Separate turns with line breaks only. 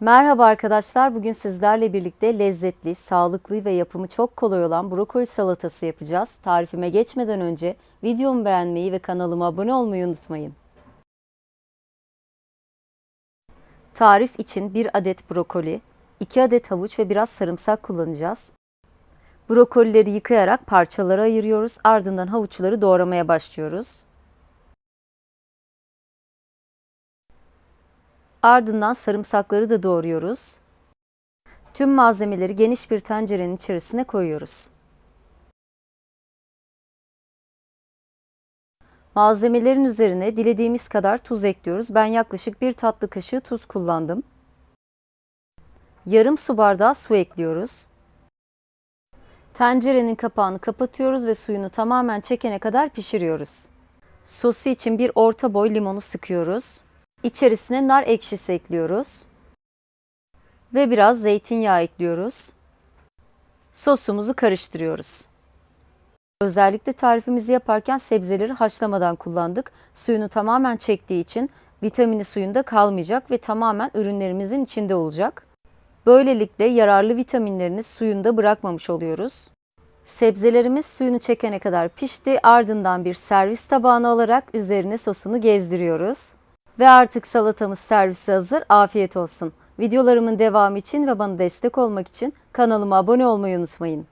Merhaba arkadaşlar. Bugün sizlerle birlikte lezzetli, sağlıklı ve yapımı çok kolay olan brokoli salatası yapacağız. Tarifime geçmeden önce videomu beğenmeyi ve kanalıma abone olmayı unutmayın. Tarif için 1 adet brokoli, 2 adet havuç ve biraz sarımsak kullanacağız. Brokolileri yıkayarak parçalara ayırıyoruz. Ardından havuçları doğramaya başlıyoruz. Ardından sarımsakları da doğruyoruz. Tüm malzemeleri geniş bir tencerenin içerisine koyuyoruz. Malzemelerin üzerine dilediğimiz kadar tuz ekliyoruz. Ben yaklaşık bir tatlı kaşığı tuz kullandım. Yarım su bardağı su ekliyoruz. Tencerenin kapağını kapatıyoruz ve suyunu tamamen çekene kadar pişiriyoruz. Sosu için bir orta boy limonu sıkıyoruz. İçerisine nar ekşisi ekliyoruz. Ve biraz zeytinyağı ekliyoruz. Sosumuzu karıştırıyoruz. Özellikle tarifimizi yaparken sebzeleri haşlamadan kullandık. Suyunu tamamen çektiği için vitamini suyunda kalmayacak ve tamamen ürünlerimizin içinde olacak. Böylelikle yararlı vitaminlerini suyunda bırakmamış oluyoruz. Sebzelerimiz suyunu çekene kadar pişti. Ardından bir servis tabağına alarak üzerine sosunu gezdiriyoruz. Ve artık salatamız servise hazır. Afiyet olsun. Videolarımın devamı için ve bana destek olmak için kanalıma abone olmayı unutmayın.